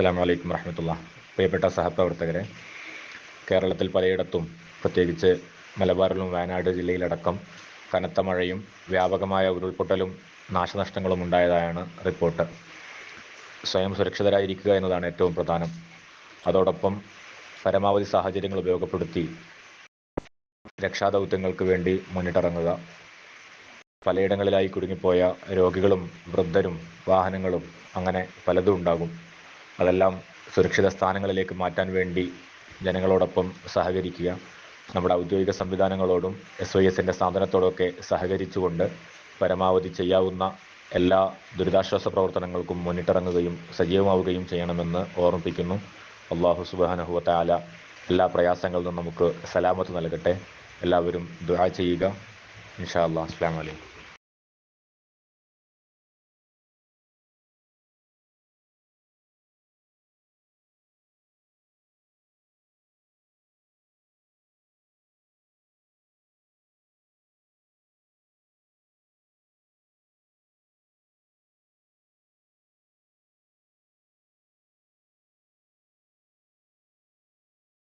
അസ്സാം വലൈക്കും വറഹമത്തുള്ള. പ്രിയപ്പെട്ട സഹപ്രവർത്തകരെ കേരളത്തിൽ പലയിടത്തും പ്രത്യേകിച്ച് മലബാറിലും വയനാട് ജില്ലയിലടക്കം കനത്ത മഴയും വ്യാപകമായ ഉരുൾപൊട്ടലും നാശനഷ്ടങ്ങളും ഉണ്ടായതായാണ് റിപ്പോർട്ട്. സ്വയം സുരക്ഷിതരായിരിക്കുക എന്നതാണ് ഏറ്റവും പ്രധാനം. അതോടൊപ്പം പരമാവധി സാഹചര്യങ്ങൾ ഉപയോഗപ്പെടുത്തി രക്ഷാദൗത്യങ്ങൾക്ക് വേണ്ടി മുന്നിട്ടിറങ്ങുക. പലയിടങ്ങളിലായി കുടുങ്ങിപ്പോയ രോഗികളും വൃദ്ധരും വാഹനങ്ങളും അങ്ങനെ പലതും ഉണ്ടാകും. അതെല്ലാം സുരക്ഷിത സ്ഥാനങ്ങളിലേക്ക് മാറ്റാൻ വേണ്ടി ജനങ്ങളോടൊപ്പം സഹകരിക്കുക. നമ്മുടെ ഔദ്യോഗിക സംവിധാനങ്ങളോടും എസ് വൈ എസിന്റെ സ്ഥാപനത്തോടൊക്കെ സഹകരിച്ചുകൊണ്ട് പരമാവധി ചെയ്യാവുന്ന എല്ലാ ദുരിതാശ്വാസ പ്രവർത്തനങ്ങൾക്കും മുന്നിട്ടിറങ്ങുകയും സജീവമാവുകയും ചെയ്യണമെന്ന് ഓർമ്മിപ്പിക്കുന്നു. അള്ളാഹു സുബാനഹുവ താല എല്ലാ പ്രയാസങ്ങളിൽ നിന്നും നമുക്ക് സലാമത്ത് നൽകട്ടെ. എല്ലാവരും ദുആ ചെയ്യുക. ഇൻഷാ അല്ലാ അസ്സാം വലൈക്കും